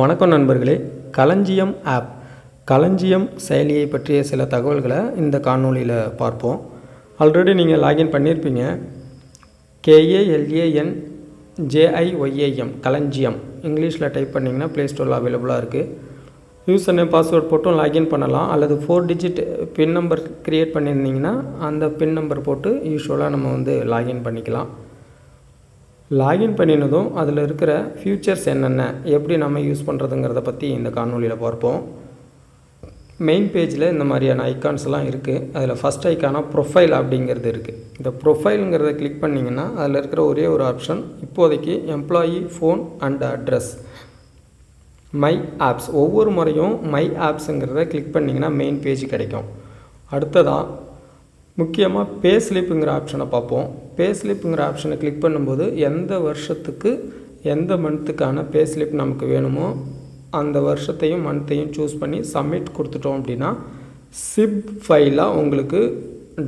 வணக்கம் நண்பர்களே. களஞ்சியம் ஆப். களஞ்சியம் செயலியை பற்றிய சில தகவல்களை இந்த காணொலியில் பார்ப்போம். ஆல்ரெடி நீங்கள் லாகின் பண்ணியிருப்பீங்க கேஏஎல்ஏஎன் ஜேஐஒய்ஏஎம் களஞ்சியம். இங்கிலீஷில் டைப் பண்ணிங்கன்னா ப்ளே ஸ்டோரில் அவைலபிளாக இருக்குது யூசர் நேம் பாஸ்வேர்ட் போட்டும் லாகின் பண்ணலாம். அல்லது four digit pin number create பண்ணியிருந்தீங்கன்னா அந்த பின் நம்பர் போட்டு யூஸ்வலாக நம்ம வந்து லாகின் பண்ணிக்கலாம். லாகின் பண்ணினதும் அதில் இருக்கிற ஃபியூச்சர்ஸ் என்னென்ன எப்படி நம்ம யூஸ் பண்ணுறதுங்கிறத பற்றி இந்த காணொலியில் பார்ப்போம். மெயின் பேஜில் இந்த மாதிரியான ஐக்கான்ஸ்லாம் இருக்குது அதில் ஃபஸ்ட் ஐக்கானாக ப்ரொஃபைல் அப்படிங்கிறது இருக்குது இந்த ப்ரொஃபைலுங்கிறத கிளிக் பண்ணிங்கன்னா அதில் இருக்கிற ஒரே ஒரு ஆப்ஷன் இப்போதைக்கு employee phone and address my apps ஒவ்வொரு முறையும் மை ஆப்ஸுங்கிறத கிளிக் பண்ணிங்கன்னா மெயின் பேஜ் கிடைக்கும். அடுத்ததாக முக்கியமாக பே ஸ்லிப்புங்கிற ஆப்ஷனை பார்ப்போம். பே ஸ்லிப்புங்கிற ஆப்ஷனை கிளிக் பண்ணும்போது எந்த வருஷத்துக்கு எந்த மந்த்துக்கான பே ஸ்லிப் நமக்கு வேணுமோ அந்த வருஷத்தையும் மந்த்தையும் சூஸ் பண்ணி சப்மிட் கொடுத்துட்டோம் அப்படின்னா சிப் ஃபைலாக உங்களுக்கு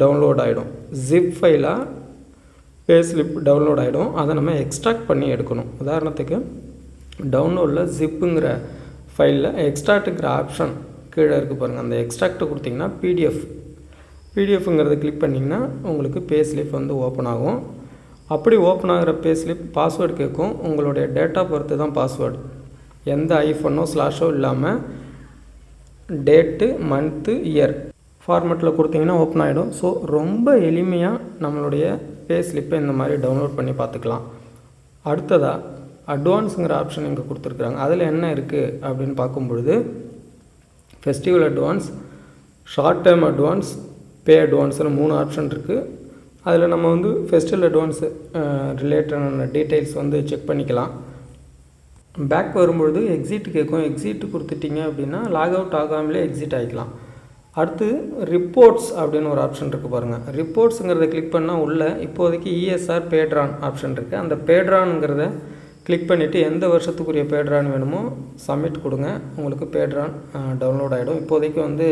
டவுன்லோட் ஆகிடும் ஜிப் ஃபைலாக பே ஸ்லிப் டவுன்லோட் ஆகிடும் அதை நம்ம எக்ஸ்ட்ராக்ட் பண்ணி எடுக்கணும். உதாரணத்துக்கு டவுன்லோடில் ஜிப்புங்கிற ஃபைலில் எக்ஸ்ட்ராக்ட்டுங்கிற ஆப்ஷன் கீழே இருக்குது பாருங்கள் அந்த எக்ஸ்ட்ராக்ட் கொடுத்தீங்கன்னா பிடிஎஃப் பிடிஎஃப்ங்கிறத கிளிக் பண்ணிங்கன்னா உங்களுக்கு பே ஸ்லிப் வந்து ஓப்பன் ஆகும். அப்படி ஓப்பன் ஆகிற பே ஸ்லிப் பாஸ்வேர்டு கேட்கும். உங்களுடைய டேட்டா பொறுத்து தான் பாஸ்வேர்டு எந்த ஐஃபோனோ ஸ்லாஷோ இல்லாமல் டேட்டு மந்த்து இயர் ஃபார்மெட்டில் கொடுத்தீங்கன்னா ஓப்பன் ஆகிடும் ஸோ ரொம்ப எளிமையாக நம்மளுடைய பே ஸ்லிப்பை இந்த மாதிரி டவுன்லோட் பண்ணி பார்த்துக்கலாம். அடுத்ததாக அட்வான்ஸுங்கிற ஆப்ஷன் இங்கே கொடுத்துருக்குறாங்க. அதில் என்ன இருக்குது அப்படின்னு பார்க்கும் பொழுது festival advance short term advance pay அட்வான்ஸ்னு மூணு ஆப்ஷன் இருக்குது அதில் நம்ம வந்து ஃபெஸ்டிவல் அட்வான்ஸு ரிலேட்டடான டீட்டெயில்ஸ் வந்து செக் பண்ணிக்கலாம். பேக் வரும்பொழுது எக்ஸிட் கேட்கும் எக்ஸிட் கொடுத்துட்டிங்க அப்படின்னா லாக் அவுட் ஆகாமலே எக்ஸிட் ஆகிக்கலாம் அடுத்து ரிப்போர்ட்ஸ் அப்படின்னு ஒரு ஆப்ஷன் இருக்குது பாருங்கள் ரிப்போர்ட்ஸுங்கிறத கிளிக் பண்ணால் உள்ளே இப்போதைக்கு இஎஸ்ஆர் பேட்ரான் ஆப்ஷன் இருக்குது அந்த பேட்ரானுங்கிறத கிளிக் பண்ணிவிட்டு எந்த வருஷத்துக்குரிய பேட்ரான் வேணுமோ சப்மிட் கொடுங்க. உங்களுக்கு பேட்ரான் டவுன்லோட் ஆகிடும் இப்போதைக்கு வந்து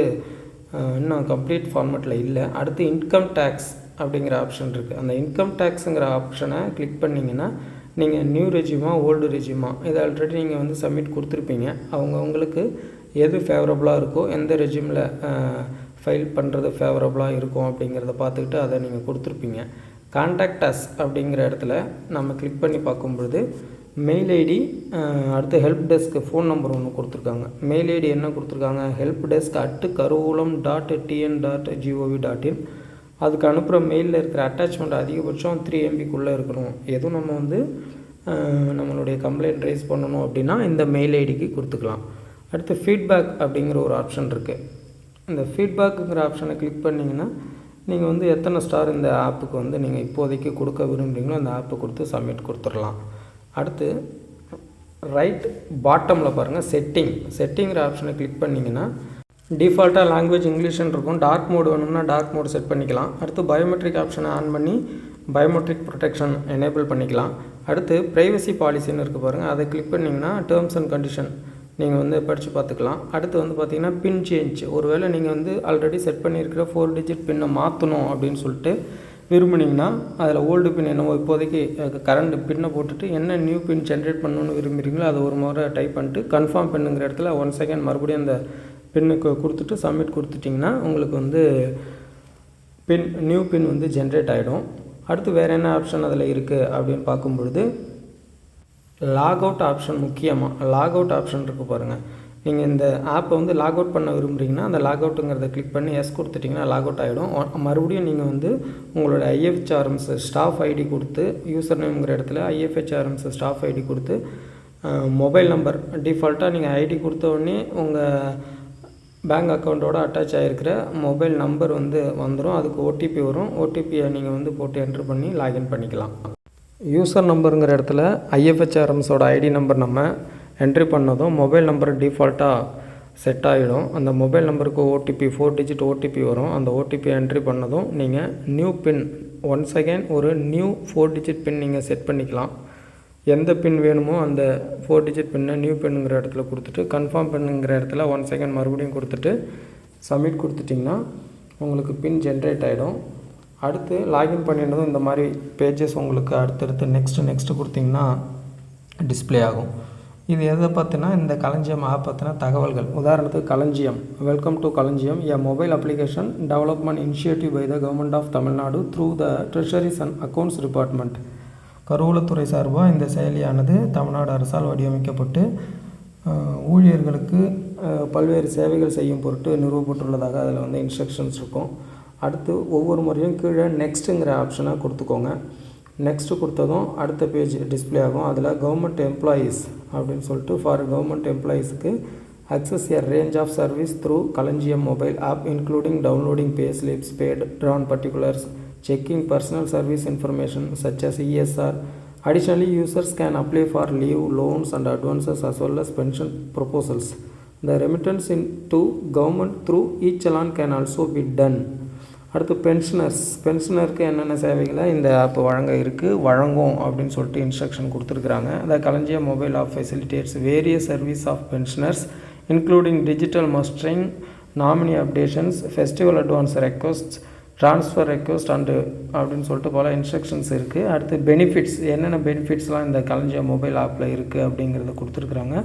இன்னும் கம்ப்ளீட் ஃபார்மேட்டில் இல்லை. அடுத்து இன்கம் டேக்ஸ் அப்படிங்கிற ஆப்ஷன் இருக்குது அந்த இன்கம் டேக்ஸுங்கிற ஆப்ஷனை கிளிக் பண்ணிங்கன்னா நீங்கள் நியூ ரெஜியூமா ஓல்டு ரெஜியூமா இதை ஆல்ரெடி நீங்கள் வந்து சப்மிட் கொடுத்துருப்பீங்க. அவங்க உங்களுக்கு எது ஃபேவரபுளாக இருக்கோ எந்த ரெஜியூமில் ஃபைல் பண்ணுறது ஃபேவரபுளாக இருக்கும் அப்படிங்கிறத பார்த்துக்கிட்டு அதை நீங்கள் கொடுத்துருப்பீங்க. கான்டாக்ட் அஸ் அப்படிங்கிற இடத்துல நம்ம கிளிக் பண்ணி பார்க்கும்பொழுது மெயில் ஐடி அடுத்து ஹெல்ப் டெஸ்க்கு ஃபோன் நம்பர் ஒன்று கொடுத்துருக்காங்க. மெயில் ஐடி என்ன கொடுத்துருக்காங்க? Help desk at கருவூலம் dot TN dot GOV dot in அதுக்கு அனுப்புகிற மெயிலில் இருக்கிற அட்டாச்மெண்ட் அதிகபட்சம் த்ரீ எம்பிக்குள்ளே இருக்கணும். எதுவும் நம்ம வந்து நம்மளுடைய கம்ப்ளைண்ட் ரைஸ் பண்ணணும் அப்படின்னா இந்த மெயில் ஐடிக்கு கொடுத்துக்கலாம். அடுத்து ஃபீட்பேக் அப்படிங்கிற ஒரு ஆப்ஷன் இருக்குது இந்த ஃபீட்பேக்குங்கிற ஆப்ஷனை கிளிக் பண்ணிங்கன்னா நீங்கள் வந்து எத்தனை ஸ்டார் இந்த ஆப்புக்கு வந்து நீங்கள் இப்போதைக்கு கொடுக்க விரும்புகிறீங்களோ அந்த ஆப்பை கொடுத்து சப்மிட் கொடுத்துடலாம். அடுத்து ரைட் பாட்டமில் பாருங்கள் செட்டிங் செட்டிங்கிற ஆப்ஷனை கிளிக் பண்ணிங்கன்னா டிஃபால்ட்டாக லாங்குவேஜ் இங்கிலீஷ்னு இருக்கும். டார்க் மோடு வேணும்னா டார்க் மோடு செட் பண்ணிக்கலாம். அடுத்து பயோமெட்ரிக் ஆப்ஷனை ஆன் பண்ணி பயோமெட்ரிக் ப்ரொடெக்ஷன் எனேபிள் பண்ணிக்கலாம். அடுத்து ப்ரைவசி பாலிசின்னு இருக்குது பாருங்கள் அதை கிளிக் பண்ணிங்கன்னா டேர்ம்ஸ் அண்ட் கண்டிஷன் நீங்கள் வந்து படித்து பார்த்துக்கலாம். அடுத்து வந்து பார்த்திங்கன்னா பின் சேஞ்ச் ஒருவேளை நீங்கள் வந்து ஆல்ரெடி செட் பண்ணியிருக்கிற ஃபோர் டிஜிட் பின்னை மாற்றணும் அப்படின்னு சொல்லிட்டு விரும்புனீங்கன்னா அதில் ஓல்டு பின் என்னவோ இப்போதைக்கு கரண்ட் பின்னை போட்டுட்டு என்ன நியூ பின் ஜென்ரேட் பண்ணணும்னு விரும்புகிறீங்களோ அதை ஒரு முறை டைப் பண்ணிட்டு கன்ஃபார்ம் பின்னுங்கிற இடத்துல ஒன் செகண்ட் மறுபடியும் அந்த பின்னுக்கு கொடுத்துட்டு சப்மிட் கொடுத்துட்டிங்கன்னா உங்களுக்கு வந்து பின் நியூ பின் வந்து ஜென்ரேட் ஆகிடும் அடுத்து வேறு என்ன ஆப்ஷன் அதில் இருக்குது அப்படின்னு பார்க்கும்பொழுது லாக் அவுட் ஆப்ஷன் முக்கியமாக லாக் அவுட் ஆப்ஷன் இருக்குது பாருங்கள் நீங்கள் இந்த ஆப்பை வந்து லாக் அவுட் பண்ண விரும்புகிறீங்கன்னா அந்த லாக் அவுட்டுங்கிறத கிளிக் பண்ணி எஸ் கொடுத்துட்டிங்கன்னா லாக் அவுட் ஆகிடும் மறுபடியும் நீங்கள் வந்து உங்களோட ஐஎஃப்ஹெச்ஆர்எம்ஸ் ஸ்டாஃப் ஐடி கொடுத்து யூசர் நேம்ங்கிற இடத்துல ஐஎஃப்ஹெச்ஆர்எம்ஸ் ஸ்டாஃப் ஐடி கொடுத்து மொபைல் நம்பர் டிஃபால்ட்டாக நீங்கள் ஐடி கொடுத்த உடனே உங்கள் பேங்க் அக்கௌண்ட்டோட அட்டாச் ஆகிருக்கிற மொபைல் நம்பர் வந்து வந்துடும் அதுக்கு ஓடிபி வரும். ஓடிபியை நீங்கள் வந்து போட்டு என்ட்ரு பண்ணி லாகின் பண்ணிக்கலாம். யூசர் நம்பருங்கிற இடத்துல ஐஎஃப்ஹெச்ஆர்எம்ஸோட ஐடி நம்பர் நம்ம என்ட்ரி பண்ணதும் மொபைல் நம்பர் டிஃபால்ட்டாக செட் ஆகிடும் அந்த மொபைல் நம்பருக்கு ஓடிபி ஃபோர் டிஜிட் ஓடிபி வரும். அந்த ஓடிபி என்ட்ரி பண்ணதும் நீங்கள் நியூ பின் ஒன் செகண்ட் ஒரு நியூ ஃபோர் டிஜிட் பின் நீங்கள் செட் பண்ணிக்கலாம். எந்த பின் வேணுமோ அந்த ஃபோர் டிஜிட் பின்னை நியூ பின்னுங்கிற இடத்துல கொடுத்துட்டு கன்ஃபார்ம் பின்னுங்கிற இடத்துல ஒன் செகண்ட் மறுபடியும் கொடுத்துட்டு சப்மிட் கொடுத்துட்டிங்கன்னா உங்களுக்கு பின் ஜென்ரேட் ஆகிடும் அடுத்து லாகின் பண்ணினதும் இந்த மாதிரி பேஜஸ் உங்களுக்கு அடுத்தடுத்து நெக்ஸ்ட்டு நெக்ஸ்ட்டு கொடுத்திங்கன்னா டிஸ்ப்ளே ஆகும். இது எதை பற்றினா இந்த களஞ்சியம் ஆப் பற்றின தகவல்கள். உதாரணத்துக்கு Kalanjiyam. Welcome to Kalanjiyam a mobile application development initiative by the government of Tamil Nadu through the treasuries and accounts department கருவூலத்துறை சார்பாக இந்த செயலியானது தமிழ்நாடு அரசால் வடிவமைக்கப்பட்டு ஊழியர்களுக்கு பல்வேறு சேவைகள் செய்யும் பொருட்டு நிறுவப்பட்டுள்ளதாக அதில் வந்து இன்ஸ்ட்ரக்ஷன்ஸ் இருக்கும். அடுத்து ஒவ்வொரு முறையும் கீழே நெக்ஸ்ட்டுங்கிற ஆப்ஷனை கொடுத்துக்கோங்க. நெக்ஸ்ட்டு கொடுத்ததும் அடுத்த பேஜ் டிஸ்ப்ளே ஆகும் அதில் கவர்மெண்ட் எம்ப்ளாயீஸ் அப்படின்னு சொல்லிட்டு for government எம்ப்ளாயீஸுக்கு access a range of service through Kalanjiyam mobile app including downloading pay slips paid drawn particulars checking personal service information such as ESR. Additionally, users can apply for leave, loans and advances as well as pension proposals. The remittance into government through e-challan can also be done. அடுத்து pensioners பென்ஷனருக்கு என்னென்ன சேவைகளை இந்த app வழங்க இருக்குது வழங்கும் அப்படின்னு சொல்லிட்டு இன்ஸ்ட்ரக்ஷன் கொடுத்துருக்குறாங்க. அந்த Kalanjiya mobile app facilitates various service of pensioners including digital mustering nominee updations festival advance request transfer request and அப்படின்னு சொல்லிட்டு பல இன்ஸ்ட்ரக்ஷன்ஸ் இருக்குது அடுத்து பெனிஃபிட்ஸ் என்னென்ன பெனிஃபிட்ஸ்லாம் இந்த களஞ்சிய மொபைல் ஆப்பில் இருக்குது அப்படிங்கிறத கொடுத்துருக்குறாங்க.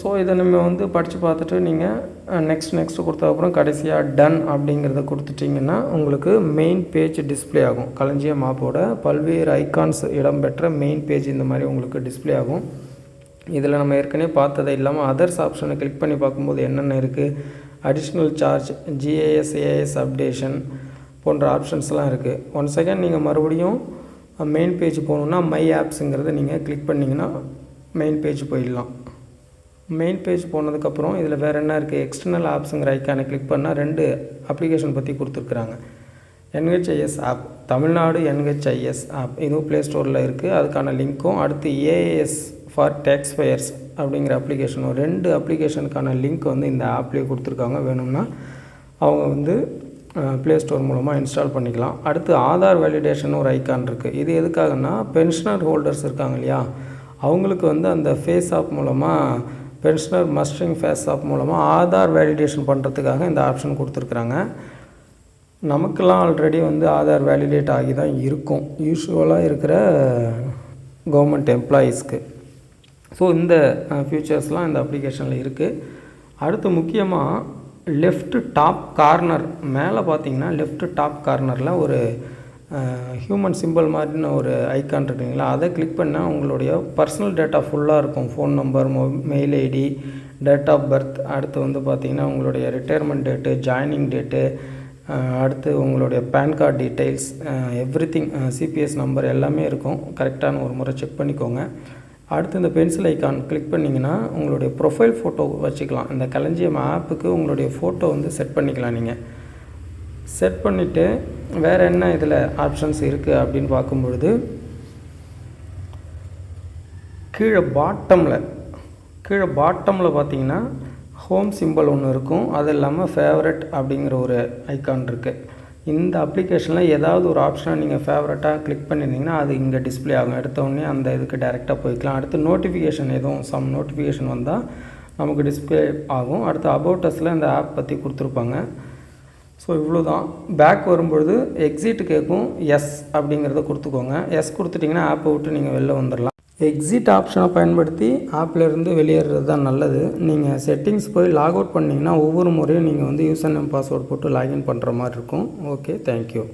ஸோ இதை நம்ம வந்து படித்து பார்த்துட்டு நீங்கள் நெக்ஸ்ட் நெக்ஸ்ட் கொடுத்ததுக்கப்புறம் கடைசியாக டன் அப்படிங்கிறத கொடுத்துட்டிங்கன்னா உங்களுக்கு மெயின் பேஜ் டிஸ்ப்ளே ஆகும். களஞ்சிய மாப்போட பல்வேறு ஐகான்ஸ் இடம்பெற்ற மெயின் பேஜ் இந்த மாதிரி உங்களுக்கு டிஸ்ப்ளே ஆகும். இதில் நம்ம ஏற்கனவே பார்த்ததை இல்லாமல் அதர்ஸ் ஆப்ஷனை கிளிக் பண்ணி பார்க்கும்போது என்னென்ன இருக்குது additional charge GAS AS updation போன்ற ஆப்ஷன்ஸ்லாம் இருக்குது ஒன் செகண்ட் நீங்கள் மறுபடியும் மெயின் பேஜ் போகணுன்னா மை ஆப்ஸுங்கிறத நீங்கள் கிளிக் பண்ணிங்கன்னா மெயின் பேஜ் போயிடலாம். மெயின் பேஜ் போனதுக்கப்புறம் இதில் வேறு என்ன இருக்குது எக்ஸ்டர்னல் ஆப்ஸுங்கிற ஐக்கானை கிளிக் பண்ணால் ரெண்டு அப்ளிகேஷன் பற்றி கொடுத்துருக்குறாங்க. NHIS app Tamil Nadu NHIS app இதுவும் ப்ளே ஸ்டோரில் இருக்குது அதுக்கான லிங்க்கும் அடுத்து ஏஏஎஸ் ஃபார் டேக்ஸ் ஃபயர்ஸ் அப்படிங்கிற அப்ளிகேஷனும் ரெண்டு அப்ளிகேஷனுக்கான லிங்க் வந்து இந்த ஆப்லேயே கொடுத்துருக்காங்க. வேணும்னா அவங்க வந்து ப்ளே ஸ்டோர் மூலமாக இன்ஸ்டால் பண்ணிக்கலாம். அடுத்து ஆதார் வேலிடேஷன் ஒரு ஐக்கான் இருக்குது இது எதுக்காகன்னா பென்ஷனர் ஹோல்டர்ஸ் இருக்காங்க இல்லையா? அவங்களுக்கு வந்து அந்த ஃபேஸ் ஆப் மூலமாக பென்ஷனர் மஸ்டரிங் ஃபேஸ் ஆப் மூலமாக ஆதார் வேலிடேஷன் பண்ணுறதுக்காக இந்த ஆப்ஷன் கொடுத்துருக்குறாங்க. நமக்கெல்லாம் ஆல்ரெடி வந்து ஆதார் வேலிடேட் ஆகி தான் இருக்கும் யூஸ்வலாக இருக்கிற கவர்மெண்ட் எம்ப்ளாயீஸ்க்கு ஸோ இந்த ஃபியூச்சர்ஸ்லாம் இந்த அப்ளிகேஷனில் இருக்குது அடுத்து முக்கியமாக லெஃப்ட் டாப் கார்னர் மேலே பார்த்தீங்கன்னா லெஃப்ட் டாப் கார்னரில் ஒரு ஹியூமன் சிம்பிள் மாதிரின்னு ஒரு ஐக்கான் இருக்குங்களா அதை கிளிக் பண்ணால் உங்களுடைய பர்சனல் டேட்டா ஃபுல்லாக இருக்கும். ஃபோன் நம்பர் மொ mail ID date of birth அடுத்து வந்து பார்த்திங்கன்னா உங்களுடைய ரிட்டையர்மெண்ட் டேட்டு ஜாயினிங் டேட்டு அடுத்து உங்களுடைய PAN card details everything CPS number எல்லாமே இருக்கும். கரெக்டான ஒரு முறை செக் பண்ணிக்கோங்க. அடுத்து இந்த பென்சில் ஐக்கான் கிளிக் பண்ணிங்கன்னா உங்களுடைய ப்ரொஃபைல் ஃபோட்டோ வச்சுக்கலாம். இந்த களஞ்சியம் ஆப்புக்கு உங்களுடைய ஃபோட்டோ வந்து செட் பண்ணிக்கலாம் நீங்கள் செட் பண்ணிவிட்டு வேறு என்ன இதில் ஆப்ஷன்ஸ் இருக்குது அப்படின்னு பார்க்கும்பொழுது கீழே பாட்டமில் கீழே பாட்டமில் பார்த்தீங்கன்னா ஹோம் சிம்பிள் ஒன்று இருக்கும். அது இல்லாமல் ஃபேவரட் அப்படிங்கிற ஒரு ஐக்கான் இருக்குது இந்த அப்ளிகேஷனில் ஏதாவது ஒரு ஆப்ஷனை நீங்கள் ஃபேவரட்டாக கிளிக் பண்ணியிருந்தீங்கன்னா அது இங்கே டிஸ்பிளே ஆகும். எடுத்தோடனே அந்த இதுக்கு டேரெக்டாக போய்க்கலாம். அடுத்து நோட்டிஃபிகேஷன் எதுவும் சம் நோட்டிஃபிகேஷன் வந்தால் நமக்கு டிஸ்ப்ளே ஆகும். அடுத்து அபவுட்டஸில் இந்த ஆப் பற்றி கொடுத்துருப்பாங்க. ஸோ இவ்வளோ தான் பேக் வரும்பொழுது எக்ஸிட் கேட்கும் எஸ் அப்படிங்கிறத கொடுத்துக்கோங்க. எஸ் கொடுத்துட்டிங்கன்னா ஆப்பை விட்டு நீங்கள் வெளில வந்துடலாம் எக்ஸிட் ஆப்ஷனை பயன்படுத்தி ஆப்லேருந்து வெளியேறது தான் நல்லது. நீங்கள் செட்டிங்ஸ் போய் லாக் அவுட் பண்ணிங்கன்னா ஒவ்வொரு முறையும் நீங்கள் வந்து யூசர் நேம் பாஸ்வேர்டு போட்டு லாகின் பண்ணுற மாதிரி இருக்கும். Okay thank you